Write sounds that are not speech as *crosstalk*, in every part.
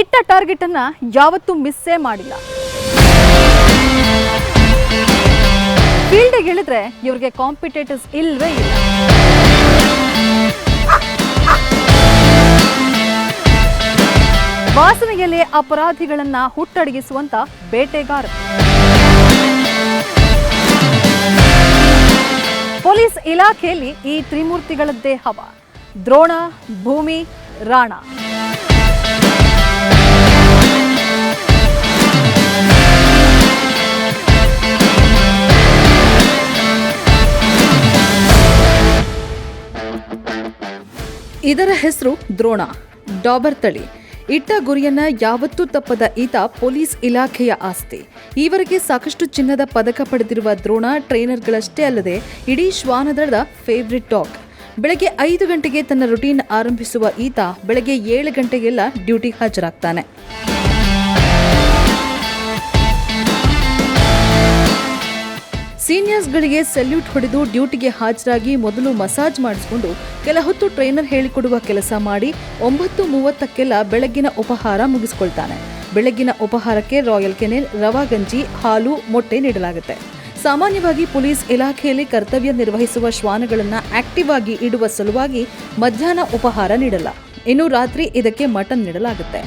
ಇಟ್ಟ ಟಾರ್ಗೆಟ್ ಅನ್ನ ಯಾವತ್ತೂ ಮಿಸ್ಸೇ ಮಾಡಿಲ್ಲ. ಫೀಲ್ಡಿಗೆ ಇಳಿದ್ರೆ ಇವ್ರಿಗೆ ಕಾಂಪಿಟೇಟರ್ಸ್ ಇಲ್ವೇ ಇಲ್ಲ. ವಾಸನೆಯಲ್ಲಿ ಅಪರಾಧಿಗಳನ್ನ ಹುಟ್ಟಡಗಿಸುವಂತ ಬೇಟೆಗಾರ. ಪೊಲೀಸ್ ಇಲಾಖೆಯಲ್ಲಿ ಈ ತ್ರಿಮೂರ್ತಿಗಳದ್ದೇ ಹವ. ದ್ರೋಣ, ಭೂಮಿ, ರಾಣ. ಇದರ ಹೆಸರು ದ್ರೋಣ. ಡಾಬರ್ ತಳಿ. ಇಟ್ಟ ಗುರಿಯನ್ನ ಯಾವತ್ತೂ ತಪ್ಪದ ಈತ ಪೊಲೀಸ್ ಇಲಾಖೆಯ ಆಸ್ತಿ. ಈವರೆಗೆ ಸಾಕಷ್ಟು ಚಿನ್ನದ ಪದಕ ಪಡೆದಿರುವ ದ್ರೋಣ ಟ್ರೈನರ್ಗಳಷ್ಟೇ ಅಲ್ಲದೆ ಇಡೀ ಶ್ವಾನದಳದ ಫೇವ್ರೆಟ್ ಡಾಗ್ ಬೆಳಗ್ಗೆ ಐದು ಗಂಟೆಗೆ ತನ್ನ ರುಟೀನ್ ಆರಂಭಿಸುವ ಈತ ಬೆಳಗ್ಗೆ ಏಳು ಗಂಟೆಗೆಲ್ಲ ಡ್ಯೂಟಿ ಹಾಜರಾಗ್ತಾನೆ. ಸೀನಿಯರ್ಸ್ಗಳಿಗೆ ಸೆಲ್ಯೂಟ್ ಹೊಡೆದು ಡ್ಯೂಟಿಗೆ ಹಾಜರಾಗಿ ಮೊದಲು ಮಸಾಜ್ ಮಾಡಿಸಿಕೊಂಡು ಕೆಲ ಹೊತ್ತು ಟ್ರೈನರ್ ಹೇಳಿಕೊಡುವ ಕೆಲಸ ಮಾಡಿ ಒಂಬತ್ತು ಮೂವತ್ತಕ್ಕೆಲ್ಲ ಬೆಳಗ್ಗಿನ ಉಪಹಾರ ಮುಗಿಸ್ಕೊಳ್ತಾನೆ. ಬೆಳಗ್ಗಿನ ಉಪಹಾರಕ್ಕೆ ರಾಯಲ್ ಕೆನೆಲ್, ರವಾ ಗಂಜಿ, ಹಾಲು, ಮೊಟ್ಟೆ ನೀಡಲಾಗುತ್ತೆ. ಸಾಮಾನ್ಯವಾಗಿ ಪೊಲೀಸ್ ಇಲಾಖೆಯಲ್ಲಿ ಕರ್ತವ್ಯ ನಿರ್ವಹಿಸುವ ಶ್ವಾನಗಳನ್ನು ಆಕ್ಟಿವ್ ಆಗಿ ಇಡುವ ಸಲುವಾಗಿ ಮಧ್ಯಾಹ್ನ ಉಪಹಾರ ನೀಡಲ್ಲ. ಇನ್ನು ರಾತ್ರಿ ಇದಕ್ಕೆ ಮಟನ್ ನೀಡಲಾಗುತ್ತೆ.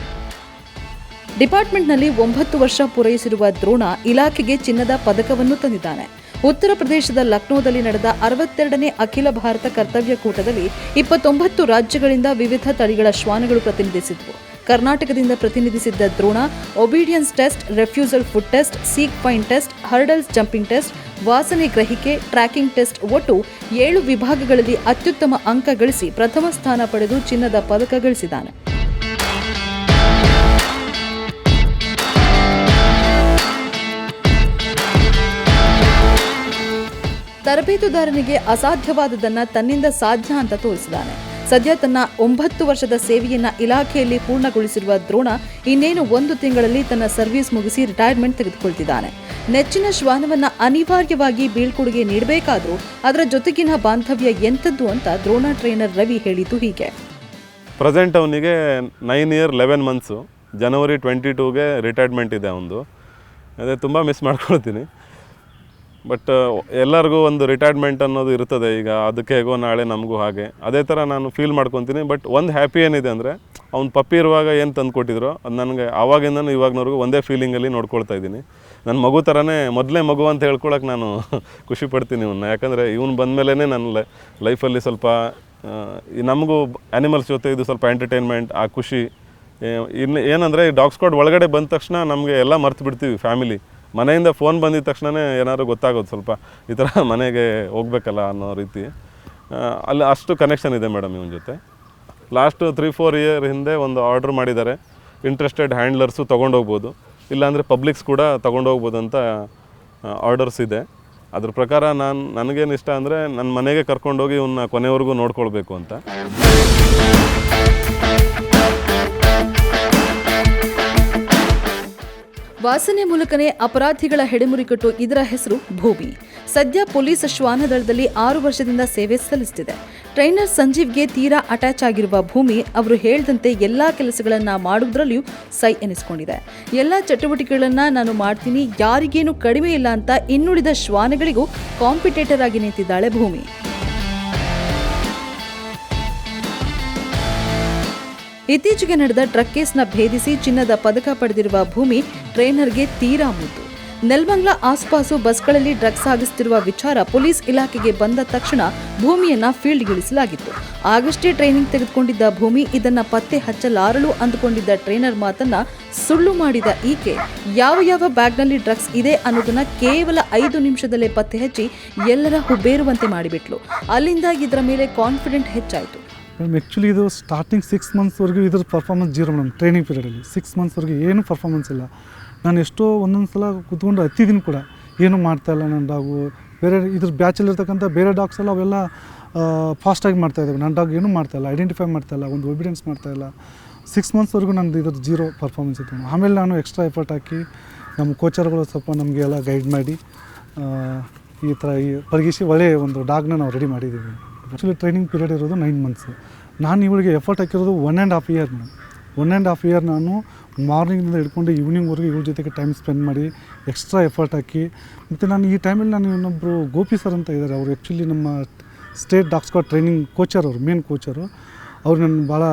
ಡಿಪಾರ್ಟ್ಮೆಂಟ್ನಲ್ಲಿ ಒಂಬತ್ತು ವರ್ಷ ಪೂರೈಸಿರುವ ದ್ರೋಣ ಇಲಾಖೆಗೆ ಚಿನ್ನದ ಪದಕವನ್ನು ತಂದಿದ್ದಾನೆ. ಉತ್ತರ ಪ್ರದೇಶದ ಲಕ್ನೋದಲ್ಲಿ ನಡೆದ ಅರವತ್ತೆರಡನೇ ಅಖಿಲ ಭಾರತ ಕರ್ತವ್ಯ ಕೂಟದಲ್ಲಿ ಇಪ್ಪತ್ತೊಂಬತ್ತು ರಾಜ್ಯಗಳಿಂದ ವಿವಿಧ ತಳಿಗಳ ಶ್ವಾನಗಳು ಪ್ರತಿನಿಧಿಸಿದ್ವು. ಕರ್ನಾಟಕದಿಂದ ಪ್ರತಿನಿಧಿಸಿದ್ದ Drona obedience test refusal food test seek point test hurdles jumping test ವಾಸನೆ ಗ್ರಹಿಕೆ ಟ್ರ್ಯಾಕಿಂಗ್ ಟೆಸ್ಟ್ ಒಟ್ಟು ಏಳು ವಿಭಾಗಗಳಲ್ಲಿ ಅತ್ಯುತ್ತಮ ಅಂಕ ಗಳಿಸಿ ಪ್ರಥಮ ಸ್ಥಾನ ಪಡೆದು ಚಿನ್ನದ ಪದಕ ಗಳಿಸಿದ್ದಾನೆ. ತರಬೇತುದಾರನಿಗೆ ಅಸಾಧ್ಯವಾದದನ್ನ ತನ್ನಿಂದ ಸಾಧ್ಯ ಅಂತ ತೋರಿಸಿದ್ದಾನೆ ಸದ್ಯ ತನ್ನ ಒಂಬತ್ತು ವರ್ಷದ ಸೇವೆಯನ್ನ ಇಲಾಖೆಯಲ್ಲಿ ಪೂರ್ಣಗೊಳಿಸಿರುವ ದ್ರೋಣ ಇನ್ನೇನು ಒಂದು ತಿಂಗಳಲ್ಲಿ ತನ್ನ ಸರ್ವಿಸ್ ಮುಗಿಸಿ ರಿಟೈರ್ಮೆಂಟ್ ತೆಗೆದುಕೊಳ್ತಿದ್ದಾನೆ. ನೆಚ್ಚಿನ ಶ್ವಾನವನ್ನ ಅನಿವಾರ್ಯವಾಗಿ ಬೀಳ್ಕೊಡುಗೆ ನೀಡಬೇಕಾದ್ರೂ ಅದರ ಜೊತೆಗಿನ ಬಾಂಧವ್ಯ ಎಂಥದ್ದು ಅಂತ ದ್ರೋಣ ಟ್ರೈನರ್ ರವಿ ಹೇಳಿದ್ದು ಹೀಗೆ. ಪ್ರೆಸೆಂಟ್ ಅವನಿಗೆ ನೈನ್ ಇಯರ್ ಲೆವೆನ್ ಮಂತ್ಸು ಜನವರಿ ಟ್ವೆಂಟಿ ಟೂಗೆ ರಿಟೈರ್ಮೆಂಟ್ ಇದೆ ಅವನು ಅದೇ ತುಂಬ ಮಿಸ್ ಮಾಡ್ಕೊಳ್ತೀನಿ. ಬಟ್ ಎಲ್ಲರಿಗೂ ಒಂದು ರಿಟೈರ್ಮೆಂಟ್ ಅನ್ನೋದು ಇರ್ತದೆ ಈಗ. ಅದಕ್ಕೆ ಹೇಗೋ ನಾಳೆ ನಮಗೂ ಹಾಗೆ. ಅದೇ ಥರ ನಾನು ಫೀಲ್ ಮಾಡ್ಕೊತೀನಿ. ಬಟ್ ಒಂದು ಹ್ಯಾಪಿ ಏನಿದೆ ಅಂದರೆ, ಅವ್ನು ಪಪ್ಪಿ ಇರುವಾಗ ಏನು ತಂದು ಕೊಟ್ಟಿದ್ರು, ಅದು ನನಗೆ ಆವಾಗಿಂದನೂ ಇವಾಗನವರೆಗೂ ಒಂದೇ ಫೀಲಿಂಗಲ್ಲಿ ನೋಡ್ಕೊಳ್ತಾ ಇದ್ದೀನಿ. ನನ್ನ ಮಗು ಥರನೇ ಮೊದಲೇ ಮಗು ಅಂತ ಹೇಳ್ಕೊಳಕ್ಕೆ ನಾನು *laughs* ಖುಷಿ ಪಡ್ತೀನಿ ಇವನ್ನ ಯಾಕಂದರೆ ಇವನು ಬಂದಮೇಲೆ ನನ್ನ ಲೈಫಲ್ಲಿ ಸ್ವಲ್ಪ ನಮಗೂ ಆ್ಯನಿಮಲ್ಸ್ ಜೊತೆ ಇದು ಸ್ವಲ್ಪ ಎಂಟರ್ಟೈನ್ಮೆಂಟ್ ಆ ಖುಷಿ ಇನ್ನು ಏನಂದರೆ ಡಾಗ್ ಸ್ಕ್ವಾಡ್ ಒಳಗಡೆ ಬಂದ ತಕ್ಷಣ ನಮಗೆ ಎಲ್ಲ ಮರ್ತು ಬಿಡ್ತೀವಿ ಫ್ಯಾಮಿಲಿ ಮನೆಯಿಂದ ಫೋನ್ ಬಂದಿದ ತಕ್ಷಣವೇ ಏನಾದ್ರು ಗೊತ್ತಾಗೋದು ಸ್ವಲ್ಪ. ಈ ಥರ *laughs* ಮನೆಗೆ ಹೋಗ್ಬೇಕಲ್ಲ ಅನ್ನೋ ರೀತಿ. ಅಲ್ಲಿ ಅಷ್ಟು ಕನೆಕ್ಷನ್ ಇದೆ ಮೇಡಮ್ ಇವನ ಜೊತೆ. ಲಾಸ್ಟ್ ತ್ರೀ ಫೋರ್ ಇಯರ್ ಹಿಂದೆ ಒಂದು ಆರ್ಡ್ರ್ ಮಾಡಿದ್ದಾರೆ. ಇಂಟ್ರೆಸ್ಟೆಡ್ ಹ್ಯಾಂಡ್ಲರ್ಸು ತೊಗೊಂಡೋಗ್ಬೋದು. ಇಲ್ಲಾಂದರೆ ಪಬ್ಲಿಕ್ಸ್ ಕೂಡ ತೊಗೊಂಡೋಗ್ಬೋದು ಅಂತ ಆರ್ಡರ್ಸ್ ಇದೆ. ಅದ್ರ ಪ್ರಕಾರ ನಾನು, ನನಗೇನು ಇಷ್ಟ ಅಂದರೆ ನನ್ನ ಮನೆಗೆ ಕರ್ಕೊಂಡೋಗಿ ಇವನ್ನ ಕೊನೆವರೆಗೂ ನೋಡ್ಕೊಳ್ಬೇಕು ಅಂತ. ವಾಸನೆ ಮೂಲಕನೇ ಅಪರಾಧಿಗಳ ಹೆಡೆಮುರಿ ಕಟ್ಟೋ ಇದರ ಹೆಸರು ಭೂಮಿ. ಸದ್ಯ ಪೊಲೀಸ್ ಶ್ವಾನದಳದಲ್ಲಿ ಆರು ವರ್ಷದಿಂದ ಸೇವೆ ಸಲ್ಲಿಸುತ್ತಿದೆ ಟ್ರೈನರ್ ಸಂಜೀವ್ಗೆ ತೀರಾ ಅಟ್ಯಾಚ್ ಆಗಿರುವ ಭೂಮಿ, ಅವರು ಹೇಳಿದಂತೆ ಎಲ್ಲಾ ಕೆಲಸಗಳನ್ನ ಮಾಡುವುದರಲ್ಲಿಯೂ ಸೈ ಎನಿಸ್ಕೊಂಡಿದೆ. ಎಲ್ಲ ಚಟುವಟಿಕೆಗಳನ್ನ ನಾನು ಮಾಡ್ತೀನಿ, ಯಾರಿಗೇನು ಕಡಿಮೆ ಇಲ್ಲ ಅಂತ ಇನ್ನುಳಿದ ಶ್ವಾನಗಳಿಗೂ ಕಾಂಪಿಟೇಟರ್ ಆಗಿ ನಿಂತಿದ್ದಾಳೆ ಭೂಮಿ. ಇತ್ತೀಚೆಗೆ ನಡೆದ ಟ್ರಕ್ ಕೇಸ್ನ ಭೇದಿಸಿ ಚಿನ್ನದ ಪದಕ ಪಡೆದಿರುವ ಭೂಮಿ ಟ್ರೈನರ್ಗೆ ತೀರಾ ಮುದ್ದು. ನೆಲ್ಮಂಗ್ಲ ಆಸ್ಪಾಸು ಬಸ್ಗಳಲ್ಲಿ ಡ್ರಗ್ಸ್ ಸಾಗಿಸುತ್ತಿರುವ ವಿಚಾರ ಪೊಲೀಸ್ ಇಲಾಖೆಗೆ ಬಂದ ತಕ್ಷಣ ಭೂಮಿಯನ್ನ ಫೀಲ್ಡ್ಗಿಳಿಸಲಾಗಿತ್ತು. ಆಗಷ್ಟೇ ಟ್ರೈನಿಂಗ್ ತೆಗೆದುಕೊಂಡಿದ್ದ ಭೂಮಿ ಇದನ್ನ ಪತ್ತೆ ಹಚ್ಚಲಾರಳು ಅಂದುಕೊಂಡಿದ್ದ ಟ್ರೈನರ್ ಮಾತನ್ನ ಸುಳ್ಳು ಮಾಡಿದ ಈಕೆ, ಯಾವ ಯಾವ ಬ್ಯಾಗ್ನಲ್ಲಿ ಡ್ರಗ್ಸ್ ಇದೆ ಅನ್ನೋದನ್ನ ಕೇವಲ ಐದು ನಿಮಿಷದಲ್ಲೇ ಪತ್ತೆ ಹಚ್ಚಿ ಎಲ್ಲರ ಹುಬ್ಬೇರುವಂತೆ ಮಾಡಿಬಿಟ್ಲು. ಅಲ್ಲಿಂದ ಇದರ ಮೇಲೆ ಕಾನ್ಫಿಡೆಂಟ್ ಹೆಚ್ಚಾಯಿತು. ಮೇಡಮ್ ಆ್ಯಕ್ಚುಲಿ ಇದು ಸ್ಟಾರ್ಟಿಂಗ್ ಸಿಕ್ಸ್ ಮಂತ್ಸ್ವರೆಗೂ ಇದ್ರ ಪರ್ಫಾರ್ಮೆನ್ಸ್ ಜೀರೋ ಮೇಡಮ್ ಟ್ರೈನಿಂಗ್ ಪೀರಿಯಡಲ್ಲಿ ಸಿಕ್ಸ್ ಮಂತ್ಸ್ವರೆಗೆ ಏನು ಪರ್ಫಾರ್ಮೆನ್ಸ್ ಇಲ್ಲ. ನಾನು ಎಷ್ಟೋ ಒಂದೊಂದು ಸಲ ಕೂತ್ಕೊಂಡು ಹತ್ತಿದ್ದೀನಿ ಕೂಡ ಏನೂ ಮಾಡ್ತಾ ಇಲ್ಲ ನನ್ನ ಡಾಗು ಬೇರೆ ಇದ್ರ ಬ್ಯಾಚಲ್ಲಿರ್ತಕ್ಕಂಥ ಬೇರೆ ಡಾಗ್ಸ್ ಎಲ್ಲ ಅವೆಲ್ಲ ಫಾಸ್ಟಾಗಿ ಮಾಡ್ತಾ ಇದ್ದಾವೆ ನನ್ನ ಡಾಗ್ ಏನೂ ಮಾಡ್ತಾ ಇಲ್ಲ ಐಡೆಂಟಿಫೈ ಮಾಡ್ತಾ ಇಲ್ಲ, ಒಂದು ಒಬಿಡೆನ್ಸ್ ಮಾಡ್ತಾ ಇಲ್ಲ. ಸಿಕ್ಸ್ ಮಂತ್ಸ್ವರೆಗೂ ನಂದು ಇದ್ರ ಜೀರೋ ಪರ್ಫಾರ್ಮೆನ್ಸ್ ಇತ್ತು ಆಮೇಲೆ ನಾನು ಎಕ್ಸ್ಟ್ರಾ ಎಫರ್ಟ್ ಹಾಕಿ ನಮ್ಮ ಕೋಚರ್ಗಳು ಸ್ವಲ್ಪ ನಮಗೆ ಎಲ್ಲ ಗೈಡ್ ಮಾಡಿ ಈ ಥರ ಈ ಪರಿಗಿಸಿ ಒಳ್ಳೆಯ ಒಂದು ಡಾಗ್ನ ನಾವು ರೆಡಿ ಮಾಡಿದ್ದೀವಿ. ಆ್ಯಕ್ಚುಲಿ ಟ್ರೈನಿಂಗ್ ಪೀರಿಯಡ್ ಇರೋದು ನೈನ್ ಮಂತ್ಸು ನಾನು ಇವಳಿಗೆ ಎಫರ್ಟ್ ಹಾಕಿರೋದು one and half year madam one and half year ನಾನು ಮಾರ್ನಿಂಗಿಂದ ಹಿಡ್ಕೊಂಡು ಈವ್ನಿಂಗ್ವರೆಗೂ ಇವ್ರ ಜೊತೆಗೆ ಟೈಮ್ ಸ್ಪೆಂಡ್ ಮಾಡಿ ಎಕ್ಸ್ಟ್ರಾ ಎಫರ್ಟ್ ಹಾಕಿ, ಮತ್ತು ನಾನು ಈ ಟೈಮಲ್ಲಿ ನಾನು ಇನ್ನೊಬ್ಬರು ಗೋಪಿ ಸರ್ ಅಂತ ಇದ್ದಾರೆ ಅವರು ಆ್ಯಕ್ಚುಲಿ ನಮ್ಮ state dog squad training coacher ಅವರು ಮೇನ್ ಕೋಚರು ಅವ್ರು ನಾನು ಭಾಳ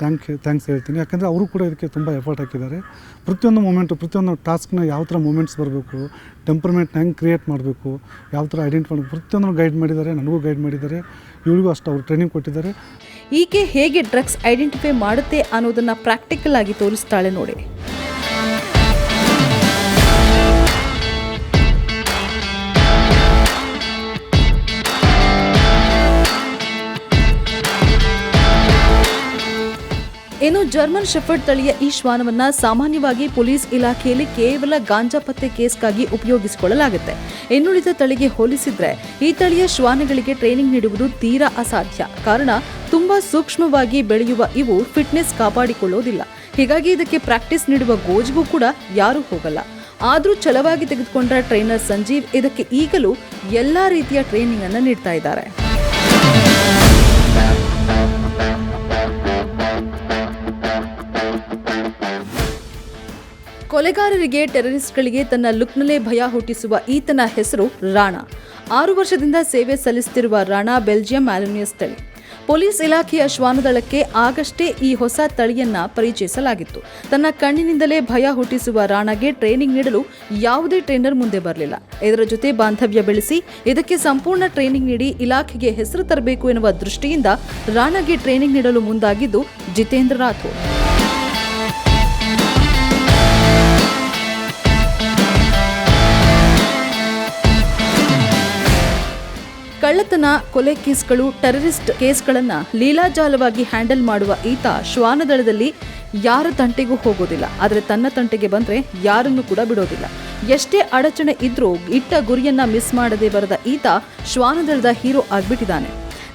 ಥ್ಯಾಂಕ್ ಥ್ಯಾಂಕ್ಸ್ ಹೇಳ್ತೀನಿ. ಯಾಕಂದರೆ ಅವರು ಕೂಡ ಇದಕ್ಕೆ ತುಂಬ ಎಫರ್ಟ್ ಹಾಕಿದ್ದಾರೆ. ಪ್ರತಿಯೊಂದು ಮೂಮೆಂಟು ಪ್ರತಿಯೊಂದು ಟಾಸ್ಕ್ನ ಯಾವ ಥರ ಮೂಮೆಂಟ್ಸ್ ಬರಬೇಕು ಟೆಂಪರ್ಮೆಂಟ್ನ ಹೆಂಗೆ ಕ್ರಿಯೇಟ್ ಮಾಡಬೇಕು, ಯಾವ ಥರ ಐಡೆಂಟಿಫೈ ಮಾಡಬೇಕು, ಪ್ರತಿಯೊಂದನ್ನು ಗೈಡ್ ಮಾಡಿದ್ದಾರೆ, ನನಗೂ ಗೈಡ್ ಮಾಡಿದ್ದಾರೆ ಇವಳಿಗೂ ಅಷ್ಟು ಅವರು ಟ್ರೈನಿಂಗ್ ಕೊಟ್ಟಿದ್ದಾರೆ. ಈಕೆ ಹೇಗೆ ಡ್ರಗ್ಸ್ ಐಡೆಂಟಿಫೈ ಮಾಡುತ್ತೆ ಅನ್ನೋದನ್ನು ಪ್ರಾಕ್ಟಿಕಲ್ ಆಗಿ ತೋರಿಸ್ತಾಳೆ ನೋಡಿ. ಇನ್ನು ಜರ್ಮನ್ ಶೆಫರ್ಡ್ ತಳಿಯ ಈ ಶ್ವಾನವನ್ನ ಸಾಮಾನ್ಯವಾಗಿ ಪೊಲೀಸ್ ಇಲಾಖೆಯಲ್ಲಿ ಕೇವಲ ಗಾಂಜಾ ಪತ್ತೆ ಕೇಸ್ಗಾಗಿ ಉಪಯೋಗಿಸಿಕೊಳ್ಳಲಾಗುತ್ತೆ. ಇನ್ನುಳಿದ ತಳಿಗೆ ಹೋಲಿಸಿದ್ರೆ ಈ ತಳಿಯ ಶ್ವಾನಗಳಿಗೆ ಟ್ರೈನಿಂಗ್ ನೀಡುವುದು ತೀರಾ ಅಸಾಧ್ಯ. ಕಾರಣ ತುಂಬಾ ಸೂಕ್ಷ್ಮವಾಗಿ ಬೆಳೆಯುವ ಇವು ಫಿಟ್ನೆಸ್ ಕಾಪಾಡಿಕೊಳ್ಳೋದಿಲ್ಲ. ಹೀಗಾಗಿ ಇದಕ್ಕೆ ಪ್ರಾಕ್ಟೀಸ್ ನೀಡುವ ಗೋಜ್ಗೂ ಕೂಡ ಯಾರೂ ಹೋಗಲ್ಲ. ಆದರೂ ಛಲವಾಗಿ ತೆಗೆದುಕೊಂಡ ಟ್ರೈನರ್ ಸಂಜೀವ್ ಇದಕ್ಕೆ ಈಗಲೂ ಎಲ್ಲಾ ರೀತಿಯ ಟ್ರೈನಿಂಗ್ ಅನ್ನು ನೀಡ್ತಾ ಇದ್ದಾರೆ. ಕೊಲೆಗಾರರಿಗೆ ಟೆರರಿಸ್ಟ್ಗಳಿಗೆ ತನ್ನ ಲುಕ್ನಲ್ಲೇ ಭಯ ಹುಟ್ಟಿಸುವ ಈತನ ಹೆಸರು ರಾಣಾ. ಆರು ವರ್ಷದಿಂದ ಸೇವೆ ಸಲ್ಲಿಸುತ್ತಿರುವ ರಾಣಾ ಬೆಲ್ಜಿಯಂ ಆಲೋನಿಯಸ್ ತಳಿ ಪೊಲೀಸ್ ಇಲಾಖೆಯ ಶ್ವಾನದಳಕ್ಕೆ ಆಗಷ್ಟೇ ಈ ಹೊಸ ತಳಿಯನ್ನ ಪರಿಚಯಿಸಲಾಗಿತ್ತು. ತನ್ನ ಕಣ್ಣಿನಿಂದಲೇ ಭಯ ಹುಟ್ಟಿಸುವ ರಾಣಾಗೆ ಟ್ರೈನಿಂಗ್ ನೀಡಲು ಯಾವುದೇ ಟ್ರೈನರ್ ಮುಂದೆ ಬರಲಿಲ್ಲ. ಇದರ ಜೊತೆ ಬಾಂಧವ್ಯ ಬೆಳೆಸಿ, ಇದಕ್ಕೆ ಸಂಪೂರ್ಣ ಟ್ರೈನಿಂಗ್ ನೀಡಿ ಇಲಾಖೆಗೆ ಹೆಸರು ತರಬೇಕು ಎನ್ನುವ ದೃಷ್ಟಿಯಿಂದ ರಾಣಾಗೆ ಟ್ರೈನಿಂಗ್ ನೀಡಲು ಮುಂದಾಗಿದ್ದು ಜಿತೇಂದ್ರ ರಾಥೋಡ್. ಕಳ್ಳತನ ಕೊಲೆ ಕೇಸ್ಗಳು, ಟೆರರಿಸ್ಟ್ ಕೇಸ್ಗಳನ್ನ ಲೀಲಾಜಾಲವಾಗಿ ಹ್ಯಾಂಡಲ್ ಮಾಡುವ ಈತ ಶ್ವಾನದಳದಲ್ಲಿ ಯಾರ ತಂಟೆಗೂ ಹೋಗೋದಿಲ್ಲ. ಆದರೆ ತನ್ನ ತಂಟೆಗೆ ಬಂದ್ರೆ ಯಾರನ್ನು ಕೂಡ ಬಿಡೋದಿಲ್ಲ. ಎಷ್ಟೇ ಅಡಚಣೆ ಇದ್ರೂ ಇಟ್ಟ ಗುರಿಯನ್ನ ಮಿಸ್ ಮಾಡದೆ ಬರದ ಈತ ಶ್ವಾನದಳದ ಹೀರೋ ಆಗ್ಬಿಟ್ಟಿದ್ದಾನೆ.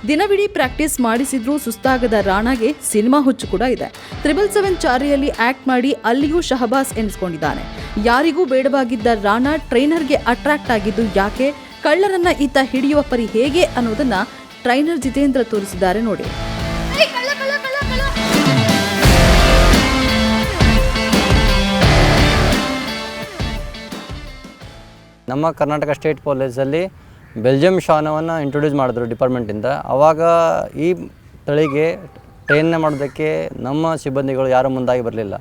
ದಿನವಿಡೀ ಪ್ರಾಕ್ಟೀಸ್ ಮಾಡಿಸಿದ್ರೂ ಸುಸ್ತಾಗದ ರಾಣಾಗೆ ಸಿನಿಮಾ ಹುಚ್ಚು ಕೂಡ ಇದೆ. ತ್ರಿಬಲ್ ಸೆವೆನ್ ಚಾರಿಯಲ್ಲಿ ಆಕ್ಟ್ ಮಾಡಿ ಅಲ್ಲಿಯೂ ಶಹಬಾಸ್ ಎನಿಸ್ಕೊಂಡಿದ್ದಾನೆ. ಯಾರಿಗೂ ಬೇಡವಾಗಿದ್ದ ರಾಣಾ ಟ್ರೈನರ್ಗೆ ಅಟ್ರಾಕ್ಟ್ ಆಗಿದ್ದು ಯಾಕೆ? ಕಳ್ಳರನ್ನ ಈತ ಹಿಡಿಯುವ ಪರಿ ಹೇಗೆ ಅನ್ನೋದನ್ನ ಟ್ರೈನರ್ ಜಿತೇಂದ್ರ ತೋರಿಸಿದ್ದಾರೆ ನೋಡಿ. ನಮ್ಮ ಕರ್ನಾಟಕ ಸ್ಟೇಟ್ ಪೊಲೀಸಲ್ಲಿ ಬೆಲ್ಜಿಯಂ ಶಾನವನ್ನು ಇಂಟ್ರೊಡ್ಯೂಸ್ ಮಾಡಿದ್ರು ಡಿಪಾರ್ಟ್ಮೆಂಟಿಂದ ಆವಾಗ ಈ ತಳಿಗೆ ಟ್ರೈನ್ ಮಾಡೋದಕ್ಕೆ ನಮ್ಮ ಸಿಬ್ಬಂದಿಗಳು ಯಾರೂ ಮುಂದಾಗಿ ಬರಲಿಲ್ಲ.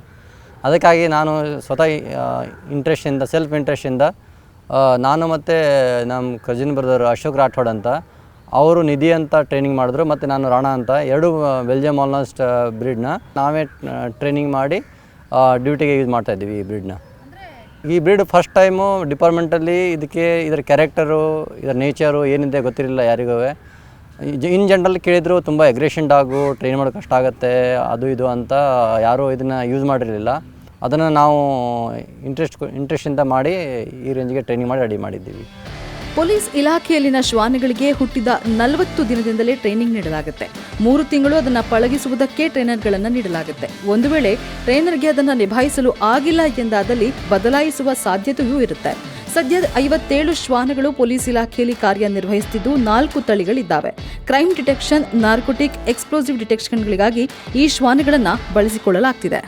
ಅದಕ್ಕಾಗಿ ನಾನು ಸ್ವತಃ ಇಂಟ್ರೆಸ್ಟಿಂದ ಸೆಲ್ಫ್ ಇಂಟ್ರೆಸ್ಟಿಂದ ನಾನು ಮತ್ತು ನಮ್ಮ ಕಜಿನ್ ಬ್ರದರ್ ಅಶೋಕ್ ರಾಠೋಡ್ ಅಂತ, ಅವರು ನಿಧಿ ಅಂತ ಟ್ರೈನಿಂಗ್ ಮಾಡಿದ್ರು, ಮತ್ತು ನಾನು ರಾಣಾ ಅಂತ, ಎರಡು ಬೆಲ್ಜಿಯಂ ಆಲ್ಮೋಸ್ಟ್ ಬ್ರೀಡ್ನ ನಾವೇ ಟ್ರೈನಿಂಗ್ ಮಾಡಿ ಡ್ಯೂಟಿಗೆ ಯೂಸ್ ಮಾಡ್ತಾಯಿದ್ದೀವಿ ಈ ಬ್ರೀಡ್ನ ಈ ಬ್ರೀಡ್ ಫಸ್ಟ್ ಟೈಮು ಡಿಪಾರ್ಟ್ಮೆಂಟಲ್ಲಿ ಇದಕ್ಕೆ, ಇದರ ಕ್ಯಾರೆಕ್ಟರು ಇದರ ನೇಚರು ಏನಿದೆ ಗೊತ್ತಿರಲಿಲ್ಲ ಯಾರಿಗೂ. ಇನ್ ಜನರಲ್ ಕೇಳಿದ್ರು ತುಂಬ ಎಗ್ರೆಷನ್ ಡಾಗು ಟ್ರೈನ್ ಮಾಡೋದು ಕಷ್ಟ ಆಗುತ್ತೆ, ಅದು ಇದು ಅಂತ ಯಾರೂ ಇದನ್ನು ಯೂಸ್ ಮಾಡಿರಲಿಲ್ಲ. ಅದನ್ನು ನಾವು ಇಂಟ್ರೆಸ್ಟ್ ಇಂಟ್ರೆಸ್ಟಿಂದ ಮಾಡಿ ಈ ರೇಂಜ್ಗೆ ಟ್ರೈನಿಂಗ್ ಮಾಡಿ ರೆಡಿ ಮಾಡಿದ್ದೀವಿ. ಪೊಲೀಸ್ ಇಲಾಖೆಯಲ್ಲಿನ ಶ್ವಾನಗಳಿಗೆ ಹುಟ್ಟಿದ ನಲವತ್ತು ದಿನದಿಂದಲೇ ಟ್ರೈನಿಂಗ್ ನೀಡಲಾಗುತ್ತೆ. ಮೂರು ತಿಂಗಳು ಅದನ್ನು ಪಳಗಿಸುವುದಕ್ಕೆ ಟ್ರೈನರ್ಗಳನ್ನು ನೀಡಲಾಗುತ್ತೆ. ಒಂದು ವೇಳೆ ಟ್ರೈನರ್ಗೆ ಅದನ್ನು ನಿಭಾಯಿಸಲು ಆಗಿಲ್ಲ ಎಂದಾದಲ್ಲಿ ಬದಲಾಯಿಸುವ ಸಾಧ್ಯತೆಯೂ ಇರುತ್ತೆ. ಸದ್ಯ ಐವತ್ತೇಳು ಶ್ವಾನಗಳು ಪೊಲೀಸ್ ಇಲಾಖೆಯಲ್ಲಿ ಕಾರ್ಯನಿರ್ವಹಿಸುತ್ತಿದ್ದು ನಾಲ್ಕು ತಳಿಗಳಿದ್ದಾವೆ. ಕ್ರೈಮ್ ಡಿಟೆಕ್ಷನ್, ನಾರ್ಕೋಟಿಕ್, ಎಕ್ಸ್ಪ್ಲೋಸಿವ್ ಡಿಟೆಕ್ಷನ್ಗಳಿಗಾಗಿ ಈ ಶ್ವಾನಗಳನ್ನು ಬಳಸಿಕೊಳ್ಳಲಾಗ್ತಿದೆ.